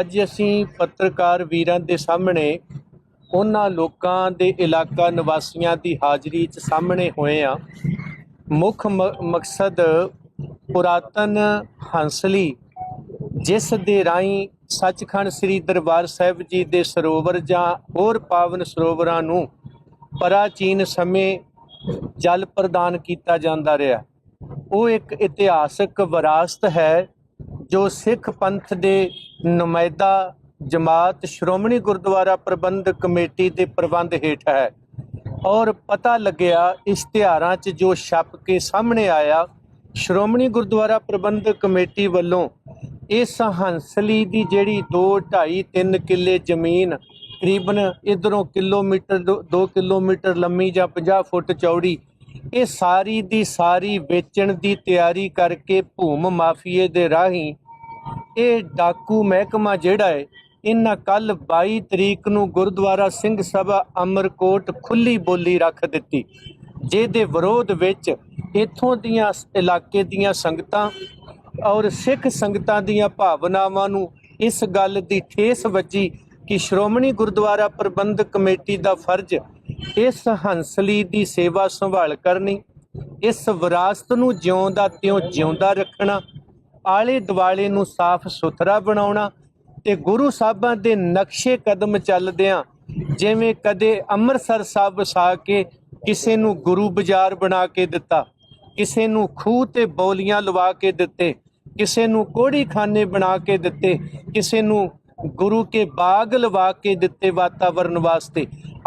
ਅੱਜ ਅਸੀਂ ਪੱਤਰਕਾਰ ਵੀਰਾਂ ਦੇ ਸਾਹਮਣੇ ਉਹਨਾਂ ਲੋਕਾਂ ਦੇ ਇਲਾਕਾ ਨਿਵਾਸੀਆਂ ਦੀ ਹਾਜ਼ਰੀ 'ਚ ਸਾਹਮਣੇ ਹੋਏ ਆ ਮੁੱਖ ਮ- ਮਕਸਦ ਪੁਰਾਤਨ ਹੰਸਲੀ, ਜਿਸ ਦੇ ਰਾਹੀਂ ਸੱਚਖੰਡ ਸ੍ਰੀ ਦਰਬਾਰ ਸਾਹਿਬ ਜੀ ਦੇ ਸਰੋਵਰ ਜਾਂ ਹੋਰ ਪਾਵਨ ਸਰੋਵਰਾਂ ਨੂੰ ਪ੍ਰਾਚੀਨ ਸਮੇਂ ਜਲ ਪ੍ਰਦਾਨ ਕੀਤਾ ਜਾਂਦਾ ਰਿਹਾ। ਉਹ ਇੱਕ ਇਤਿਹਾਸਕ ਵਿਰਾਸਤ ਹੈ ਜੋ ਸਿੱਖ ਪੰਥ ਦੇ ਨੁਮਾਇਦਾ ਜਮਾਤ ਸ਼੍ਰੋਮਣੀ ਗੁਰਦੁਆਰਾ ਪ੍ਰਬੰਧਕ ਕਮੇਟੀ ਦੇ ਪ੍ਰਬੰਧ ਹੇਠ ਹੈ। ਔਰ ਪਤਾ ਲੱਗਿਆ ਇਸ਼ਤਿਹਾਰਾਂ 'ਚ ਜੋ ਛਪ ਕੇ ਸਾਹਮਣੇ ਆਇਆ, ਸ਼੍ਰੋਮਣੀ ਗੁਰਦੁਆਰਾ ਪ੍ਰਬੰਧਕ ਕਮੇਟੀ ਵੱਲੋਂ ਇਸ ਹੰਸਲੀ ਦੀ ਜਿਹੜੀ 2 2.5 3 ਕਿੱਲੇ ਜ਼ਮੀਨ ਤਕਰੀਬਨ ਇਧਰੋਂ ਕਿਲੋਮੀਟਰ 2 ਕਿਲੋਮੀਟਰ ਲੰਮੀ ਜਾਂ 50 ਫੁੱਟ ਚੌੜੀ, ਇਹ ਸਾਰੀ ਦੀ ਸਾਰੀ ਵੇਚਣ ਦੀ ਤਿਆਰੀ ਕਰਕੇ ਭੂਮ ਮਾਫੀਏ ਦੇ ਰਾਹੀਂ ਇਹ ਡਾਕੂ ਮਹਿਕਮਾ ਜਿਹੜਾ ਹੈ, ਇਹਨਾਂ ਕੱਲ 22 ਤਰੀਕ ਨੂੰ ਗੁਰਦੁਆਰਾ ਸਿੰਘ ਸਭਾ ਅਮਰਕੋਟ ਖੁੱਲੀ ਬੋਲੀ ਰੱਖ ਦਿੱਤੀ, ਜਿਹਦੇ ਵਿਰੋਧ ਵਿੱਚ ਇਥੋਂ ਦੀਆਂ ਇਲਾਕੇ ਦੀਆਂ ਸੰਗਤਾਂ ਔਰ ਸਿੱਖ ਸੰਗਤਾਂ ਦੀਆਂ ਭਾਵਨਾਵਾਂ ਨੂੰ ਇਸ ਗੱਲ ਦੀ ਠੇਸ ਵੱਜੀ ਕਿ ਸ਼੍ਰੋਮਣੀ ਗੁਰਦੁਆਰਾ ਪ੍ਰਬੰਧਕ ਕਮੇਟੀ ਦਾ ਫਰਜ਼ ਇਸ ਹੰਸਲੀ ਦੀ ਸੇਵਾ ਸੰਭਾਲ ਕਰਨੀ, ਇਸ ਵਿਰਾਸਤ ਨੂੰ ਜਿਉਂਦਾ ਤਿਉਂ ਜਿਉਂਦਾ ਰੱਖਣਾ ਆਲੇ ਦੁਆਲੇ ਨੂੰ ਸਾਫ਼ ਸੁਥਰਾ ਬਣਾਉਣਾ ਤੇ ਗੁਰੂ ਸਾਹਿਬਾਂ ਦੇ ਨਕਸ਼ੇ ਕਦਮ ਚੱਲਦਿਆਂ ਜਿਵੇਂ ਕਦੇ ਅੰਮ੍ਰਿਤਸਰ ਸਾਹਿਬ ਵਸਾ ਕੇ ਕਿਸੇ ਨੂੰ ਗੁਰੂ ਬਾਜ਼ਾਰ ਬਣਾ ਕੇ ਦਿੱਤਾ, ਕਿਸੇ ਨੂੰ ਖੂਹ ਤੇ ਬੌਲੀਆਂ ਲਵਾ ਕੇ ਦਿੱਤੇ, ਕਿਸੇ ਨੂੰ ਕੋੜੀ ਖਾਨੇ ਬਣਾ ਕੇ ਦਿੱਤੇ, ਕਿਸੇ ਨੂੰ ਗੁਰੂ ਕੇ ਬਾਗ ਲਵਾ ਕੇ ਦਿੱਤੇ ਵਾਤਾਵਰਨ ਵਾਸਤੇ।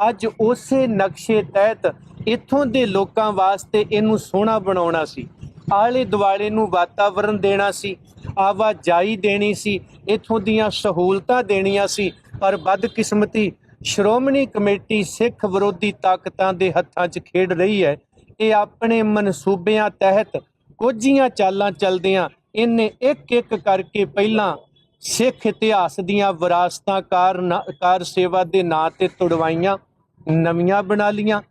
ਅੱਜ ਉਸੇ ਨਕਸ਼ੇ ਤਹਿਤ ਇੱਥੋਂ ਦੇ ਲੋਕਾਂ ਵਾਸਤੇ ਇਹਨੂੰ ਸੋਹਣਾ ਬਣਾਉਣਾ ਸੀ। ਆਲੇ ਦੁਆਲੇ ਨੂੰ ਵਾਤਾਵਰਣ ਦੇਣਾ ਸੀ, ਆਵਾਜਾਈ ਦੇਣੀ ਸੀ, ਇੱਥੋਂ ਦੀਆਂ ਸਹੂਲਤਾਂ ਦੇਣੀਆਂ ਸੀ, ਪਰ ਬਦਕਿਸਮਤੀ ਸ਼੍ਰੋਮਣੀ ਕਮੇਟੀ ਸਿੱਖ ਵਿਰੋਧੀ ਤਾਕਤਾਂ ਦੇ ਹੱਥਾਂ 'ਚ ਖੇਡ ਰਹੀ ਹੈ। ਇਹ ਆਪਣੇ ਮਨਸੂਬਿਆਂ ਤਹਿਤ ਕੁਝੀਆਂ ਚਾਲਾਂ ਚੱਲਦਿਆਂ, ਇਹਨੇ ਇੱਕ ਇੱਕ ਕਰਕੇ ਪਹਿਲਾਂ ਸਿੱਖ ਇਤਿਹਾਸ ਦੀਆਂ ਵਿਰਾਸਤਾਂ ਕਾਰ ਨਾ- ਕਾਰ ਸੇਵਾ ਦੇ ਨਾਂ ਤੇ ਤੁੜਵਾਈਆਂ, ਨਵੀਆਂ ਬਣਾ ਲੀਆਂ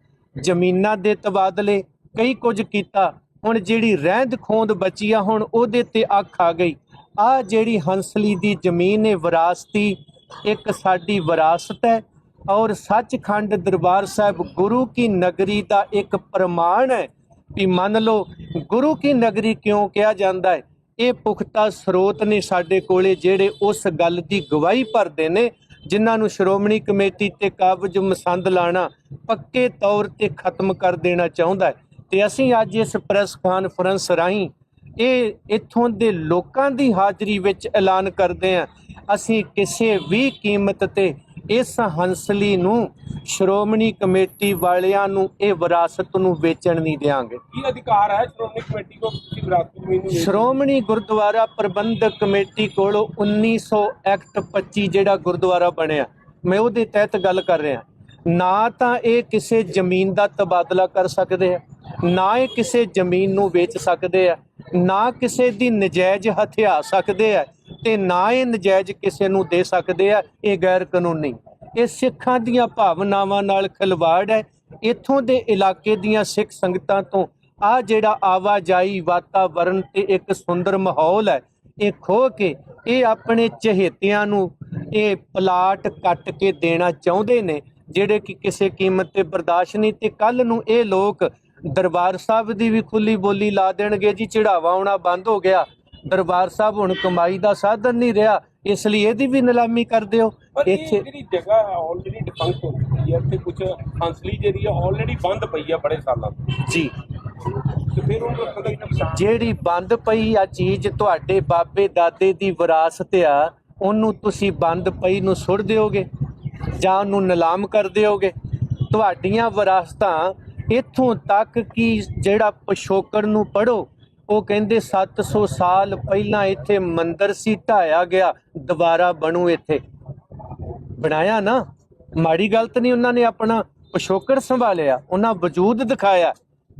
ਜ਼ਮੀਨਾਂ ਦੇ ਤਬਾਦਲੇ, ਕਈ ਕੁਝ ਕੀਤਾ ਹੁਣ ਜਿਹੜੀ ਰਹਿੰਦ ਖੋਂਦ ਬਚੀ ਆ, ਹੁਣ ਉਹਦੇ ਤੇ ਅੱਖ ਆ ਗਈ। ਆ ਜਿਹੜੀ ਹੰਸਲੀ ਦੀ ਜ਼ਮੀਨ ਹੈ ਵਿਰਾਸਤੀ, ਇੱਕ ਸਾਡੀ ਵਿਰਾਸਤ ਹੈ ਔਰ ਸੱਚਖੰਡ ਦਰਬਾਰ ਸਾਹਿਬ ਗੁਰੂ ਕੀ ਨਗਰੀ ਦਾ ਇੱਕ ਪ੍ਰਮਾਣ ਹੈ ਵੀ ਮੰਨ ਲਓ, ਗੁਰੂ ਕੀ ਨਗਰੀ ਕਿਉਂ ਕਿਹਾ ਜਾਂਦਾ ਹੈ? ਇਹ ਪੁਖਤਾ ਸਰੋਤ ਨੇ ਸਾਡੇ ਕੋਲੇ ਜਿਹੜੇ ਉਸ ਗੱਲ ਦੀ ਗਵਾਹੀ ਭਰਦੇ ਨੇ, ਜਿਨ੍ਹਾਂ ਨੂੰ ਸ਼੍ਰੋਮਣੀ ਕਮੇਟੀ ਤੇ ਕਾਬਜ ਮਸੰਦ ਲਾਣਾ ਪੱਕੇ ਤੌਰ ਤੇ ਖਤਮ ਕਰ ਦੇਣਾ ਚਾਹੁੰਦਾ ਹੈ। ਤੇ ਅਸੀਂ ਅੱਜ ਇਸ ਪ੍ਰੈਸ ਕਾਨਫਰੰਸ ਰਾਹੀਂ ਇਹ ਇੱਥੋਂ ਦੇ ਲੋਕਾਂ ਦੀ ਹਾਜ਼ਰੀ ਵਿੱਚ ਐਲਾਨ ਕਰਦੇ ਹਾਂ। ਅਸੀਂ ਕਿਸੇ ਵੀ ਕੀਮਤ ਤੇ ਇਸ ਹੰਸਲੀ ਨੂੰ ਸ਼੍ਰੋਮਣੀ ਕਮੇਟੀ ਵਾਲਿਆਂ ਨੂੰ ਇਹ ਵਿਰਾਸਤ ਨੂੰ ਵੇਚਣ ਨਹੀਂ ਦੇਵਾਂਗੇ ਕੀ ਅਧਿਕਾਰ ਹੈ ਸ਼੍ਰੋਮਣੀ ਕਮੇਟੀ ਕੋਲ? ਤੁਸੀਂ ਵਿਰਾਸਤ ਜ਼ਮੀਨ ਨੂੰ ਸ਼੍ਰੋਮਣੀ ਗੁਰਦੁਆਰਾ ਪ੍ਰਬੰਧਕ ਕਮੇਟੀ ਕੋਲੋਂ 1900 ਐਕਟ 25 ਜਿਹੜਾ ਗੁਰਦੁਆਰਾ ਬਣਿਆ ਮੈਂ ਉਹਦੇ ਤਹਿਤ ਗੱਲ ਕਰ ਰਿਹਾ। ਨਾ ਤਾਂ ਇਹ ਕਿਸੇ ਜ਼ਮੀਨ ਦਾ ਤਬਾਦਲਾ ਕਰ ਸਕਦੇ ਆ। ਨਾ ਇਹ ਕਿਸੇ ਜ਼ਮੀਨ ਨੂੰ ਵੇਚ ਸਕਦੇ ਆ, ਨਾ ਕਿਸੇ ਦੀ ਨਜਾਇਜ਼ ਹਥਿਆ ਸਕਦੇ ਆ ਤੇ ਨਾ ਇਹ ਨਜਾਇਜ਼ ਕਿਸੇ ਨੂੰ ਦੇ ਸਕਦੇ ਆ, ਇਹ ਗੈਰ ਕਾਨੂੰਨੀ। ਇਹ ਸਿੱਖਾਂ ਦੀਆਂ ਭਾਵਨਾਵਾਂ ਨਾਲ ਖਿਲਵਾੜ ਹੈ। ਇੱਥੋਂ ਦੇ ਇਲਾਕੇ ਦੀਆਂ ਸਿੱਖ ਸੰਗਤਾਂ ਤੋਂ ਆ ਜਿਹੜਾ ਆਵਾਜਾਈ ਵਾਤਾਵਰਣ ਤੇ ਇੱਕ ਸੁੰਦਰ ਮਾਹੌਲ ਹੈ, ਇਹ ਖੋ ਕੇ ਇਹ ਆਪਣੇ ਚਹੇਤਿਆਂ ਨੂੰ ਇਹ ਪਲਾਟ ਕੱਟ ਕੇ ਦੇਣਾ ਚਾਹੁੰਦੇ ਨੇ, ਜਿਹੜੇ ਕਿ ਕਿਸੇ ਕੀਮਤ ਤੇ ਬਰਦਾਸ਼ਤ ਨਹੀਂ ਤੇ ਕੱਲ ਨੂੰ ਇਹ ਲੋਕ ਦਰਬਾਰ ਸਾਹਿਬ ਦੀ ਵੀ ਖੁੱਲੀ ਬੋਲੀ ਲਾ ਦੇਣਗੇ ਜੀ ਚੜਾਵਾ ਆਉਣਾ ਬੰਦ ਹੋ ਗਿਆ। ਦਰਬਾਰ ਸਾਹਿਬ ਹੁਣ ਕਮਾਈ ਦਾ ਸਾਧਨ ਨਹੀਂ ਰਿਹਾ ਇਸ ਲਈ ਇਹਦੀ ਵੀ ਨਿਲਾਮੀ ਕਰ ਦਿਓ। ਇੱਥੇ ਜਿਹੜੀ ਜਗ੍ਹਾ ਆਲਰੇਡੀ ਡਿਫੰਕਟ ਹੋ ਚੁੱਕੀ ਹੈ ਤੇ ਕੁਝ ਹੰਸਲੀ ਜਿਹੜੀ ਹੈ ਆਲਰੇਡੀ ਬੰਦ ਪਈ ਹੈ ਬੜੇ ਸਾਲਾਂ ਤੋਂ। ਜੀ। ਜਿਹੜੀ ਬੰਦ ਪਈ ਆ ਚੀਜ਼ ਤੁਹਾਡੇ ਬਾਬੇ ਦਾਦੇ ਦੀ ਵਿਰਾਸਤ ਆ ਉਹਨੂੰ ਤੁਸੀਂ ਬੰਦ ਪਈ ਨੂੰ ਸੁੱਟ ਦਿਓਗੇ ਜਾਂ ਉਹਨੂੰ ਨਿਲਾਮ ਕਰ ਦਿਓਗੇ। ਤੁਹਾਡੀਆਂ ਵਿਰਾਸਤਾਂ ਇੱਥੋਂ ਤੱਕ ਕਿ ਜਿਹੜਾ ਪਿਛੋਕੜ ਨੂੰ ਪੜੋ ਉਹ ਕਹਿੰਦੇ 700 ਸਾਲ ਪਹਿਲਾਂ ਇੱਥੇ ਮੰਦਰ ਸੀ ਢਾਇਆ ਗਿਆ, ਦੁਬਾਰਾ ਬਣੂ ਇੱਥੇ। ਬਣਾਇਆ ਨਾ? ਮਾੜੀ ਗਲਤ ਨਹੀਂ ਉਹਨਾਂ ਨੇ ਆਪਣਾ ਪਿਛੋਕੜ ਸੰਭਾਲਿਆ, ਉਹਨਾਂ ਵਜੂਦ ਦਿਖਾਇਆ।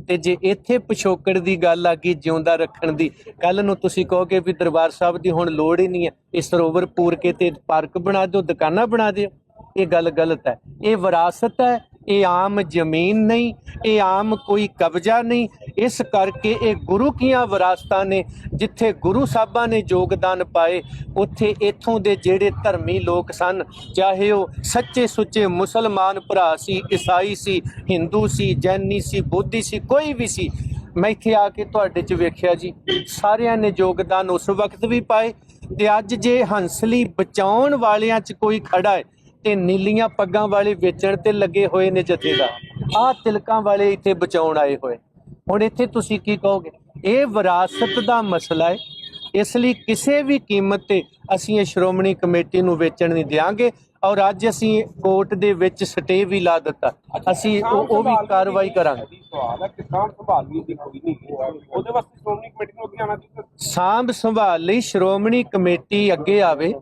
ਤੇ ਜੇ ਇੱਥੇ ਪਿਛੋਕੜ ਦੀ ਗੱਲ ਆ ਗਈ, ਜਿਉਂਦਾ ਰੱਖਣ ਦੀ ਕੱਲ ਨੂੰ ਤੁਸੀਂ ਕਹੋਗੇ ਵੀ ਦਰਬਾਰ ਸਾਹਿਬ ਦੀ ਹੁਣ ਲੋੜ ਹੀ ਨਹੀਂ ਹੈ ਇਹ ਸਰੋਵਰ ਪੂਰ ਕੇ ਤੇ ਪਾਰਕ ਬਣਾ ਦਿਓ, ਦੁਕਾਨਾਂ ਬਣਾ ਦਿਓ, ਇਹ ਗੱਲ ਗਲਤ ਹੈ। ਇਹ ਵਿਰਾਸਤ ਹੈ ਇਹ ਆਮ ਜ਼ਮੀਨ ਨਹੀਂ, ਇਹ ਆਮ ਕੋਈ ਕਬਜ਼ਾ ਨਹੀਂ। ਇਸ ਕਰਕੇ ਇਹ ਗੁਰੂ ਕੀਆਂ ਵਿਰਾਸਤਾਂ ਨੇ, ਜਿੱਥੇ ਗੁਰੂ ਸਾਹਿਬਾਂ ਨੇ ਯੋਗਦਾਨ ਪਾਏ, ਉੱਥੇ ਇਥੋਂ ਦੇ ਜਿਹੜੇ ਧਰਮੀ ਲੋਕ ਸਨ, ਚਾਹੇ ਉਹ ਸੱਚੇ ਸੁੱਚੇ ਮੁਸਲਮਾਨ ਭਰਾ ਸੀ, ਈਸਾਈ ਸੀ, ਹਿੰਦੂ ਸੀ, ਜੈਨੀ ਸੀ, ਬੋਧੀ ਸੀ, ਕੋਈ ਵੀ ਸੀ। ਮੈਂ ਇੱਥੇ ਆ ਕੇ ਤੁਹਾਡੇ 'ਚ ਵੇਖਿਆ ਜੀ, ਸਾਰਿਆਂ ਨੇ ਯੋਗਦਾਨ ਉਸ ਵਕਤ ਵੀ ਪਾਏ, ਤੇ ਅੱਜ ਜੇ ਹੰਸਲੀ ਬਚਾਉਣ ਵਾਲਿਆਂ 'ਚ ਕੋਈ ਖੜਾ ਹੈ ਤੇ ਨੀਲੀਆਂ ਪੱਗਾਂ ਵਾਲੇ ਵੇਚਣ ਤੇ ਲੱਗੇ ਹੋਏ ਨੇ ਜਥੇਦਾਰ। ਆਹ ਤਿਲਕਾਂ ਵਾਲੇ ਇੱਥੇ ਬਚਾਉਣ ਆਏ ਹੋਏ। ਹੁਣ ਇੱਥੇ ਤੁਸੀਂ ਕੀ ਕਹੋਗੇ? ਇਹ ਵਿਰਾਸਤ ਦਾ ਮਸਲਾ ਹੈ। ਇਸ ਲਈ ਕਿਸੇ ਵੀ ਕੀਮਤ ਤੇ ਅਸੀਂ ਇਹ ਸ਼੍ਰੋਮਣੀ ਕਮੇਟੀ ਨੂੰ ਵੇਚਣ ਨਹੀਂ ਦਿਆਂਗੇ ਔਰ ਅੱਜ ਅਸੀਂ ਕੋਰਟ ਦੇ ਵਿੱਚ ਸਟੇ ਵੀ ਲਾ ਦਿੱਤਾ। ਅਸੀਂ ਉਹ ਵੀ ਕਾਰਵਾਈ ਕਰਾਂਗੇ। ਜੀ ਸਵਾਲ ਹੈ ਕਿਸਾਨ ਸੰਭਾਲ ਵੀ ਦੀ ਕੋਈ ਨਹੀਂ ਉਹਦੇ ਵਾਸਤੇ ਸ਼੍ਰੋਮਣੀ ਕਮੇਟੀ ਨੂੰ ਅੱਗੇ ਆਉਣਾ ਚਾਹੀਦਾ। ਸਾਂਭ ਸੰਭਾਲ ਲਈ ਸ਼੍ਰੋਮਣੀ ਕਮੇਟੀ ਅੱਗੇ ਆਵੇ।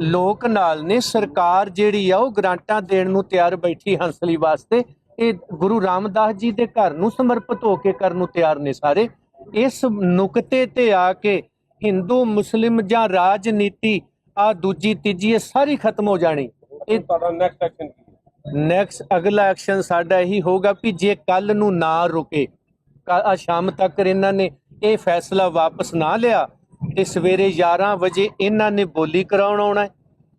ਲੋਕ ਨਾਲ ਨੇ ਸਰਕਾਰ ਜਿਹੜੀ ਆ ਉਹ ਗ੍ਰਾਂਟਾਂ ਦੇਣ ਨੂੰ ਤਿਆਰ ਬੈਠੀ ਹੰਸਲੀ ਵਾਸਤੇ। ਇਹ ਗੁਰੂ ਰਾਮਦਾਸ ਜੀ ਦੇ ਘਰ ਨੂੰ ਸਮਰਪਿਤ ਹੋ ਕੇ ਕਰਨ ਨੂੰ ਤਿਆਰ ਨੇ ਸਾਰੇ। ਇਸ ਨੁਕਤੇ ਤੇ ਆ ਕੇ ਹਿੰਦੂ ਮੁਸਲਿਮ ਜਾਂ ਰਾਜਨੀਤੀ ਆ ਦੂਜੀ ਤੀਜੀ ਇਹ ਸਾਰੀ ਖਤਮ ਹੋ ਜਾਣੀ। ਇਹ ਤੁਹਾਡਾ ਨੈਕਸਟ ਐਕਸ਼ਨ ਕੀ ਨੈਕਸਟ ਅਗਲਾ ਐਕਸ਼ਨ ਸਾਡਾ ਇਹੀ ਹੋਗਾ ਵੀ ਜੇ ਕੱਲ ਨੂੰ ਨਾ ਰੁਕੇ ਆ ਸ਼ਾਮ ਤੱਕ ਇਹਨਾਂ ਨੇ ਇਹ ਫੈਸਲਾ ਵਾਪਸ ਨਾ ਲਿਆ ਤੇ ਸਵੇਰੇ 11 ਵਜੇ ਇਹਨਾਂ ਨੇ ਬੋਲੀ ਕਰਾਉਣ ਆਉਣਾ ਹੈ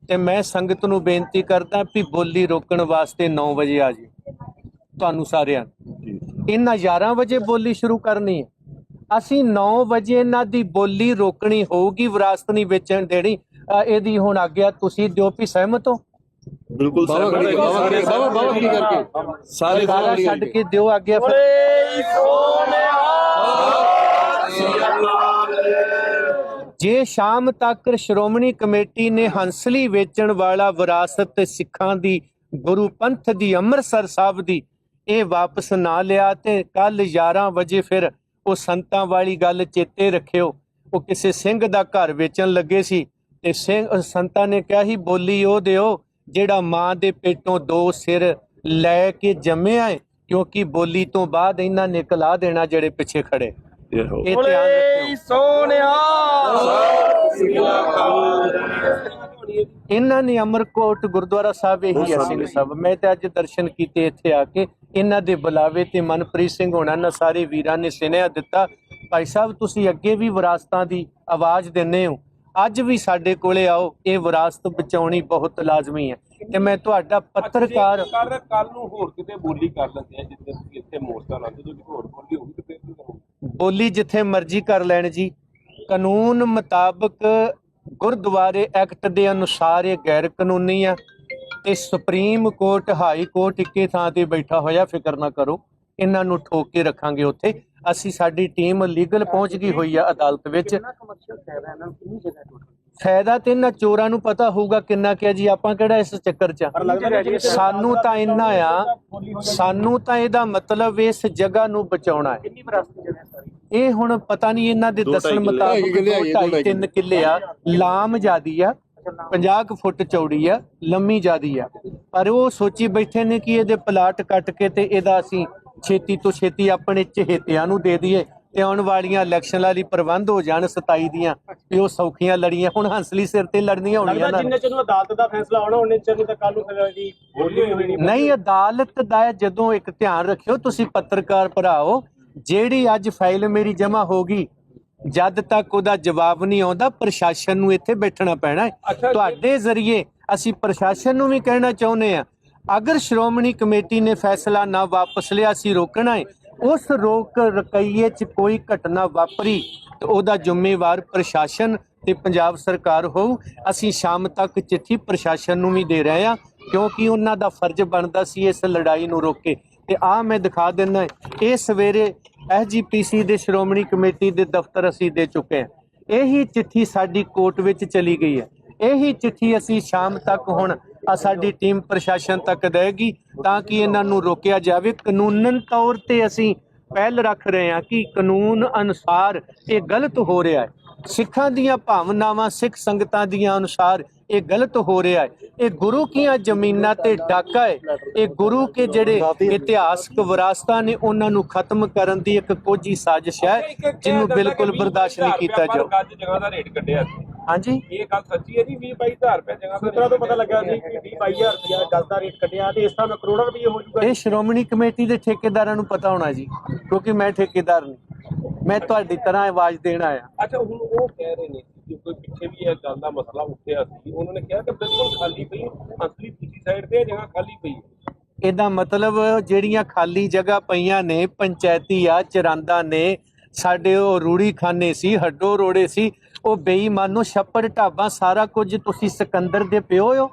ਤੇ ਮੈਂ ਸੰਗਤ ਨੂੰ ਬੇਨਤੀ ਕਰਦਾ ਵੀ ਬੋਲੀ ਰੋਕਣ ਵਾਸਤੇ 9 ਵਜੇ ਆ ਜੀ ਤੁਹਾਨੂੰ ਸਾਰਿਆਂ ਇਹਨਾਂ 11 ਵਜੇ ਬੋਲੀ ਸ਼ੁਰੂ ਕਰਨੀ ਹੈ। ਅਸੀਂ 9 ਵਜੇ ਇਹਨਾਂ ਦੀ ਬੋਲੀ ਰੋਕਣੀ ਹੋਊਗੀ ਵਿਰਾਸਤ ਨਹੀਂ ਵੇਚਣ ਦੇਣੀ। ਇਹਦੀ ਹੁਣ ਆਗਿਆ ਤੁਸੀਂ ਦਿਓ ਵੀ ਸਹਿਮਤ ਹੋ? ਬਿਲਕੁਲ ਸਹਿਮਤ ਬਾਬਾ ਹਾਂ। ਬਾਬਾ ਕੀ ਕਰਕੇ? ਸਾਰੇ ਛੱਡ ਕੇ ਦਿਓ ਆਗਿਆ ਫਿਰ। ਜੇ ਸ਼ਾਮ ਤੱਕ ਸ਼੍ਰੋਮਣੀ ਕਮੇਟੀ ਨੇ ਹੰਸਲੀ ਵੇਚਣ ਵਾਲਾ ਵਿਰਾਸਤ ਤੇ ਸਿੱਖਾਂ ਦੀ ਗੁਰੂ ਪੰਥ ਦੀ ਅੰਮ੍ਰਿਤਸਰ ਸਾਹਿਬ ਦੀ ਇਹ ਵਾਪਸ ਨਾ ਲਿਆ ਤੇ ਕੱਲ 11 ਵਜੇ ਫਿਰ ਉਹ ਸੰਤਾਂ ਵਾਲੀ ਗੱਲ ਚੇਤੇ ਰੱਖਿਓ। ਉਹ ਕਿਸੇ ਸਿੰਘ ਦਾ ਘਰ ਵੇਚਣ ਲੱਗੇ ਸੀ ਤੇ ਸਿੰਘ ਸੰਤਾਂ ਨੇ ਕਿਹਾ ਸੀ ਬੋਲੀ ਉਹ ਦਿਓ ਜਿਹੜਾ ਮਾਂ ਦੇ ਪੇਟੋਂ ਦੋ ਸਿਰ ਲੈ ਕੇ ਜੰਮਿਆ ਹੈ ਕਿਉਂਕਿ ਬੋਲੀ ਤੋਂ ਬਾਅਦ ਇਹਨਾਂ ਨੇ ਕਲਾ ਦੇਣਾ ਜਿਹੜੇ ਪਿੱਛੇ ਖੜੇ। ਇਹੋ। ਇਹ ਧਿਆਨ ਰੱਖਿਓ। ਇਹਨਾਂ ਨੇ ਅਮਰਕੋਟ ਗੁਰਦੁਆਰਾ ਸਾਹਿਬ ਇਹੀ ਹੈ ਸਿੰਘ ਸਾਹਿਬ ਮੈਂ ਤੇ ਅੱਜ ਦਰਸ਼ਨ ਕੀਤੇ ਇੱਥੇ ਆ ਕੇ। ਇਹਨਾਂ ਦੇ ਬੁਲਾਵੇ ਤੇ ਮਨਪ੍ਰੀਤ ਸਿੰਘ ਹੋਣਾ ਨਾ ਸਾਰੇ ਵੀਰਾਂ ਨੇ ਸੁਨੇਹਾ ਦਿੱਤਾ ਭਾਈ ਸਾਹਿਬ ਤੁਸੀਂ ਅੱਗੇ ਵੀ ਵਿਰਾਸਤਾਂ ਦੀ ਆਵਾਜ਼ ਦਿੰਦੇ ਹੋ। ਅੱਜ ਵੀ ਸਾਡੇ ਕੋਲੇ ਆਓ ਇਹ ਵਿਰਾਸਤ ਬਚਾਉਣੀ ਬਹੁਤ ਲਾਜ਼ਮੀ ਹੈ। ਤੇ ਮੈਂ ਤੁਹਾਡਾ ਪੱਤਰਕਾਰ ਕਰ ਕੱਲ ਨੂੰ ਹੋਰ ਕਿਤੇ ਬੋਲੀ ਕਰ ਲੈਂਦੇ ਆ ਜਿੱਥੇ ਤੁਸੀਂ ਇੱਥੇ ਮੋਰਚਾ ਲਾਉਂਦੇ ਜੇ ਹੋਰ ਬੋਲੀ ਹੋਊਗੀ ਤੇ ਫਿਰ ਕੀ ਕਰੋਗੇ? ਬੋਲੀ ਜਿੱਥੇ ਮਰਜ਼ੀ ਕਰ ਲੈਣ ਜੀ। ਕਾਨੂੰਨ ਮੁਤਾਬਕ ਗੁਰਦੁਆਰੇ ਐਕਟ ਦੇ ਅਨੁਸਾਰ ਇਹ ਗੈਰ ਕਾਨੂੰਨੀ ਆ ਤੇ ਸੁਪਰੀਮ ਕੋਰਟ, ਹਾਈ ਕੋਰਟ ਇੱਕੇ ਥਾਂ ਤੇ ਬੈਠਾ ਹੋਇਆ, ਫਿਕਰ ਨਾ ਕਰੋ। ਇਹਨਾਂ ਨੂੰ ਠੋਕ ਕੇ ਰੱਖਾਂਗੇ ਉੱਥੇ। ਅਸੀਂ ਸਾਡੀ ਟੀਮ ਲੀਗਲ ਪਹੁੰਚ ਗਈ ਹੋਈ ਆ ਅਦਾਲਤ ਵਿੱਚ। ਫਾਇਦਾ ਤੇ ਇਹਨਾਂ ਚੋਰਾਂ ਨੂੰ ਪਤਾ ਹੋਊਗਾ ਕਿੰਨਾ ਕਿਹਾ ਜੀ ਆਪਾਂ ਕਿਹੜਾ ਇਸ ਚੱਕਰ 'ਚ ਆ। ਸਾਨੂੰ ਤਾਂ ਇੰਨਾ ਆ ਸਾਨੂੰ ਤਾਂ ਇਹਦਾ ਮਤਲਬ ਇਸ ਜਗ੍ਹਾ ਨੂੰ ਬਚਾਉਣਾ ਹੈ। ਇਹ ਹੁਣ ਪਤਾ ਨਹੀਂ ਇਹਨਾਂ ਦੇ ਦੋ ਦੱਸਣ ਢਾਈ ਕਿੱਲੇ। ਮੁਤਾਬਕ ਹੈਗੇ, ਕਿੱਲੇ ਹੈਗੇ, ਦੋ ਢਾਈ ਢਾਈ ਤਿੰਨ ਕਿੱਲੇ ਆ। ਲਾਮ ਜਿਆਦੀ ਆ 50 ਕੁ ਫੁੱਟ ਚੌੜੀ ਆ ਲੰਮੀ ਜਿਆਦੀ ਆ। ਪਰ ਉਹ ਸੋਚੀ ਬੈਠੇ ਨੇ ਕਿ ਇਹਦੇ ਪਲਾਟ ਕੱਟ ਕੇ ਤੇ ਇਹਦਾ ਅਸੀਂ ਛੇਤੀ ਤੋਂ ਛੇਤੀ ਆਪਣੇ ਚਹੇਤਿਆਂ ਨੂੰ ਦੇ ਦਈਏ। ਤੇ ਆਉਣ ਵਾਲੀਆਂ ਇਲੈਕਸ਼ਨਾਂ ਲਈ ਪ੍ਰਬੰਧ ਹੋ ਜਾਣ 27 ਦੀਆਂ ਵੀ ਉਹ ਸੌਖੀਆਂ ਲੜੀਆਂ ਹੁਣ ਹੰਸਲੀ ਸਿਰ ਤੇ ਲੜਨੀਆਂ ਹੋਣੀਆਂ ਨਾ ਜਿੰਨੇ ਚਿਰ ਨੂੰ ਅਦਾਲਤ ਦਾ ਫੈਸਲਾ ਆਉਣਾ ਉਹਨੇ ਚਿਰ ਨੂੰ ਤਾਂ ਕੱਲ ਨੂੰ ਬੋਲੀ ਹੋਈ ਹੋਣੀ ਨਹੀਂ ਅਦਾਲਤ ਦਾ ਜਦੋਂ ਇੱਕ ਧਿਆਨ ਰੱਖਿਓ ਤੁਸੀਂ ਪੱਤਰਕਾਰ ਭਰਾਓ ਜਿਹੜੀ ਅੱਜ ਫਾਈਲ ਮੇਰੀ ਜਮ੍ਹਾਂ ਹੋ ਗਈ ਜਦ ਤੱਕ ਉਹਦਾ ਜਵਾਬ ਨਹੀਂ ਆਉਂਦਾ ਪ੍ਰਸ਼ਾਸਨ ਨੂੰ ਇੱਥੇ ਬੈਠਣਾ ਪੈਣਾ ਤੁਹਾਡੇ ਜ਼ਰੀਏ ਅਸੀਂ ਪ੍ਰਸ਼ਾਸਨ ਨੂੰ ਵੀ ਕਹਿਣਾ ਚਾਹੁੰਦੇ ਆ ਅਗਰ ਸ਼੍ਰੋਮਣੀ ਕਮੇਟੀ ਨੇ ਫੈਸਲਾ ਨਾ ਵਾਪਸ ਲਿਆ ਸੀ ਰੋਕਣਾ ਹੈ। ਉਸ ਰੋਕ ਰਕਈਏ 'ਚ ਕੋਈ ਘਟਨਾ ਵਾਪਰੀ ਤੇ ਉਹਦਾ ਜ਼ਿੰਮੇਵਾਰ ਪ੍ਰਸ਼ਾਸਨ ਤੇ ਪੰਜਾਬ ਸਰਕਾਰ ਹੋਊ। ਅਸੀਂ ਸ਼ਾਮ ਤੱਕ ਚਿੱਠੀ ਪ੍ਰਸ਼ਾਸਨ ਨੂੰ ਵੀ ਦੇ ਰਹੇ ਹਾਂ ਕਿਉਂਕਿ ਉਹਨਾਂ ਦਾ ਫਰਜ਼ ਬਣਦਾ ਸੀ ਇਸ ਲੜਾਈ ਨੂੰ ਰੋਕੇ। ਤੇ ਆ ਮੈਂ ਦਿਖਾ ਦਿੰਦਾ ਇਹ ਸਵੇਰੇ ਐਸਜੀਪੀਸੀ ਦੇ ਸ਼੍ਰੋਮਣੀ ਕਮੇਟੀ ਦੇ ਦਫ਼ਤਰ ਅਸੀਂ ਦੇ ਚੁੱਕੇ ਹਾਂ। ਇਹੀ ਚਿੱਠੀ ਸਾਡੀ ਕੋਰਟ ਵਿੱਚ ਚਲੀ ਗਈ ਹੈ। ਇਹੀ ਚਿੱਠੀ ਅਸੀਂ ਸ਼ਾਮ ਤੱਕ ਹੁਣ ਆ ਸਾਡੀ ਟੀਮ ਪ੍ਰਸ਼ਾਸਨ ਤੱਕ ਦੇਗੀ ਤਾਂ ਕਿ ਇਹਨਾਂ ਨੂੰ ਰੋਕਿਆ ਜਾਵੇ। ਕਾਨੂੰਨਨ ਤੌਰ ਤੇ ਅਸੀਂ ਪਹਿਲ ਰੱਖ ਰਹੇ ਹਾਂ ਕਿ ਕਾਨੂੰਨ ਅਨੁਸਾਰ ਇਹ ਗਲਤ ਹੋ ਰਿਹਾ ਹੈ। ਸਿੱਖਾਂ ਦੀਆਂ ਭਾਵਨਾਵਾਂ, ਸਿੱਖ ਸੰਗਤਾਂ ਦੀਆਂ ਅਨੁਸਾਰ ਇਹ ਗਲਤ ਹੋ ਰਿਹਾ ਹੈ। ਇਹ ਗੁਰੂ ਕੀਆਂ ਜ਼ਮੀਨਾਂ ਤੇ ਡਾਕਾ ਹੈ। ਇਹ ਗੁਰੂ ਕੇ ਜਿਹੜੇ ਇਤਿਹਾਸਕ ਵਿਰਾਸਤਾਂ ਨੇ, ਉਹਨਾਂ ਨੂੰ ਖਤਮ ਕਰਨ ਦੀ ਇੱਕ ਕੋਝੀ ਸਾਜ਼ਿਸ਼ ਹੈ ਜਿਹਨੂੰ ਬਿਲਕੁਲ ਬਰਦਾਸ਼ਤ ਨਹੀਂ ਕੀਤਾ ਜਾਊ। ਹਾਂਜੀ। ਇਹ ਗੱਲ ਸੱਚੀ ਹੈ ਜੀ 20 22000 ਰੁਪਏ ਜਗ੍ਹਾ ਤੇ ਸੂਤਰਾਂ ਤੋਂ ਪਤਾ ਲੱਗਾ ਸੀ ਕਿ 20 22000 ਰੁਪਇਆ ਗਜ਼ ਦਾ ਰੇਟ ਕੱਢਿਆ ਤੇ ਇਸ ਤਰ੍ਹਾਂ ਮੈਂ ਕਰੋੜਾਂ ਰੁਪਏ ਹੋ ਜਾਊਗਾ ਇਹ ਸ਼੍ਰੋਮਣੀ ਕਮੇਟੀ ਦੇ ਠੇਕੇਦਾਰਾਂ ਨੂੰ ਪਤਾ ਹੋਣਾ ਜੀ ਕਿਉਂਕਿ ਮੈਂ ਠੇਕੇਦਾਰ ਨਹੀਂ। ਮੈਂ ਤੁਹਾਡੀ ਤਰ੍ਹਾਂ ਆਵਾਜ਼ ਦੇਣ ਆਇਆ। ਅੱਛਾ ਹੁਣ ਉਹ ਕਹਿ ਰਹੇ ਨੇ ਕਿ ਕੋਈ ਪਿੱਛੇ ਵੀ ਇਹ ਗੱਲ ਦਾ ਮਸਲਾ ਉੱਠਿਆ ਸੀ ਉਹਨਾਂ ਨੇ ਕਿਹਾ ਕਿ ਬਿਲਕੁਲ ਖਾਲੀ ਪਈ ਅਸਲੀ ਦੂਜੀ ਸਾਈਡ ਤੇ ਜਗ੍ਹਾ ਖਾਲੀ ਪਈ ਇਹਦਾ ਮਤਲਬ ਜਿਹੜੀਆਂ ਖਾਲੀ ਜਗ੍ਹਾ ਪਈਆਂ ਨੇ ਪੰਚਾਇਤੀ ਆ ਚਰਾਂਦਾ ਨੇ ਸਾਡੇ ਉਹ ਰੂੜੀ ਖਾਨੇ ਸੀ ਹੱਡੋ ਰੋੜੇ ਸੀ ਉਹ ਬੇਈਮਾਨੋ ਛੱਪੜ ਢਾਬਾ ਸਾਰਾ ਕੁਝ ਤੁਸੀਂ ਸਿਕੰਦਰ ਦੇ ਪਿਓ ਹੋ।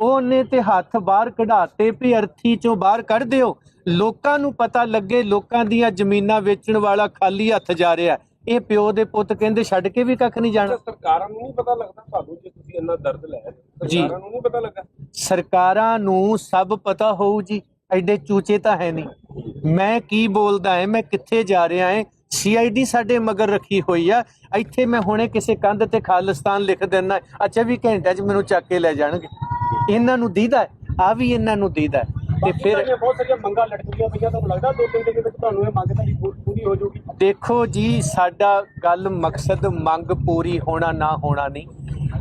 ਉਹਨੇ ਤੇ ਹੱਥ ਬਾਹਰ ਕਢਾਤੇ ਵੀ ਅਰਥੀ ਚੋਂ ਬਾਹਰ ਕੱਢ ਦਿਓ। ਲੋਕਾਂ ਨੂੰ ਪਤਾ ਲੱਗੇ ਲੋਕਾਂ ਦੀਆਂ ਜ਼ਮੀਨਾਂ ਵੇਚਣ ਵਾਲਾ ਖਾਲੀ ਹੱਥ ਜਾ ਰਿਹਾ। ਇਹ ਪਿਓ ਦੇ ਪੁੱਤ ਕਹਿੰਦੇ ਛੱਡ ਕੇ ਵੀ ਕੱਖ ਨਹੀਂ ਜਾਣਾ। ਸਰਕਾਰਾਂ ਨੂੰ ਨਹੀਂ ਪਤਾ ਲੱਗਦਾ ਤੁਹਾਨੂੰ ਜੇ ਤੁਸੀਂ ਇੰਨਾ ਦਰਦ ਲੈ। ਸਰਕਾਰਾਂ ਨੂੰ ਨਹੀਂ ਪਤਾ ਲੱਗਾ? ਸਰਕਾਰਾਂ ਨੂੰ ਸਭ ਪਤਾ ਹੋਊ ਜੀ ਐਡੇ ਚੂਚੇ ਤਾਂ ਹੈ ਨਹੀਂ। ਮੈਂ ਕੀ ਬੋਲਦਾ ਹਾਂ ਮੈਂ ਕਿੱਥੇ ਜਾ ਰਿਹਾ ਹਾਂ ਸੀਆਈਡੀ ਸਾਡੇ ਮਗਰ ਰੱਖੀ ਹੋਈ ਆ। ਇੱਥੇ ਮੈਂ ਹੁਣੇ ਕਿਸੇ ਕੰਧ ਤੇ ਖਾਲਿਸਤਾਨ ਲਿਖ ਦੇਣਾ ਅੱਛਾ ਵੀ ਘੰਟਿਆਂ 'ਚ ਮੈਨੂੰ ਚੱਕ ਕੇ ਲੈ ਜਾਣਗੇ। ਇਹਨਾਂ ਨੂੰ ਦੀਦਾ ਆ ਵੀ ਇਹਨਾਂ ਨੂੰ ਦੀਦਾ ਤੇ ਫਿਰ ਸਾਰੀਆਂ ਬਹੁਤ ਸਾਰੀਆਂ ਮੰਗਾਂ ਲਟਕੀਆਂ ਪਈਆਂ। ਤੁਹਾਨੂੰ ਲੱਗਦਾ ਦੋ ਤਿੰਨ ਦਿਨ ਦੇ ਵਿੱਚ ਤੁਹਾਨੂੰ ਇਹ ਮੰਗ ਤਾਂ ਪੂਰੀ ਪੂਰੀ ਹੋ ਜਾਊਗੀ? ਦੇਖੋ ਜੀ ਸਾਡਾ ਗੱਲ ਮਕਸਦ ਮੰਗ ਪੂਰੀ ਹੋਣਾ ਨਾ ਹੋਣਾ ਨਹੀਂ।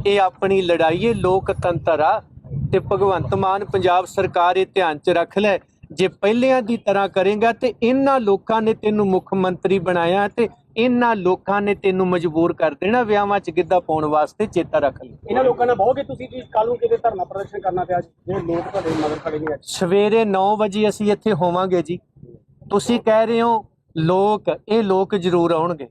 ਇਹ ਆਪਣੀ ਲੜਾਈ ਹੈ। ਲੋਕਤੰਤਰ ਆ। ਤੇ ਭਗਵੰਤ ਮਾਨ ਪੰਜਾਬ ਸਰਕਾਰ ਇਹ ਧਿਆਨ 'ਚ ਰੱਖ ਲੈ। ਜੇ ਪਹਿਲਿਆਂ ਦੀ ਤਰ੍ਹਾਂ ਕਰੇਗਾ ਤੇ ਇਹਨਾਂ ਲੋਕਾਂ ਨੇ ਤੈਨੂੰ ਮੁੱਖ ਮੰਤਰੀ ਬਣਾਇਆ ਤੇ ਇਹਨਾਂ ਲੋਕਾਂ ਨੇ ਤੈਨੂੰ ਮਜਬੂਰ ਕਰ ਦੇਣਾ ਵਿਆਹਾਂ 'ਚ ਗਿੱਧਾ ਪਾਉਣ ਵਾਸਤੇ ਚੇਤਾ ਰੱਖ ਲਈ ਇਹਨਾਂ ਲੋਕਾਂ ਨਾਲ ਬਹੋਗੇ ਤੁਸੀਂ ਜੀ ਕੱਲ ਨੂੰ ਕਿਤੇ ਧਰਨਾ ਪ੍ਰਦਰਸ਼ਨ ਕਰਨਾ ਪਿਆ ਜਿਹੜੇ ਲੋਕ ਤੁਹਾਡੇ ਮਗਰ ਖੜੇ ਨੇ ਅੱਜ। ਸਵੇਰੇ 9 ਵਜੇ ਅਸੀਂ ਇੱਥੇ ਹੋਵਾਂਗੇ ਜੀ। ਤੁਸੀਂ ਕਹਿ ਰਹੇ ਹੋ ਲੋਕ ਇਹ ਲੋਕ ਜ਼ਰੂਰ ਆਉਣਗੇ।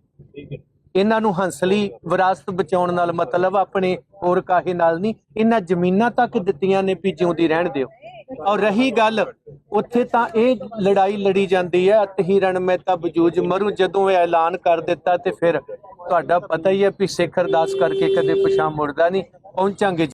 ਇਹਨਾਂ ਨੂੰ ਹੰਸਲੀ ਵਿਰਾਸਤ ਬਚਾਉਣ ਨਾਲ ਮਤਲਬ ਆਪਣੇ ਹੋਰ ਕਾਹੇ ਨਾਲ ਨਹੀਂ। ਇਹਨਾਂ ਜ਼ਮੀਨਾਂ ਤੱਕ ਦਿੱਤੀਆਂ ਨੇ ਵੀ ਜਿਉਂਦੀ ਰਹਿਣ ਦਿਓ। ਔਰ ਰਹੀ ਗੱਲ ਉੱਥੇ ਤਾਂ ਇਹ ਲੜਾਈ ਲੜੀ ਜਾਂਦੀ ਹੈ ਅਤਹੀ ਰਣ ਮੈਂ ਤਾਂ ਬਜੂਜ ਮਰੂ ਜਦੋਂ ਇਹ ਐਲਾਨ ਕਰ ਦਿੱਤਾ ਤੇ ਫਿਰ ਤੁਹਾਡਾ ਪਤਾ ਹੀ ਹੈ ਵੀ ਸਿੱਖ ਅਰਦਾਸ ਕਰਕੇ ਕਦੇ ਪਿਛਾਂ ਮੁੜਦਾ ਨਹੀਂ, ਪਹੁੰਚਾਂਗੇ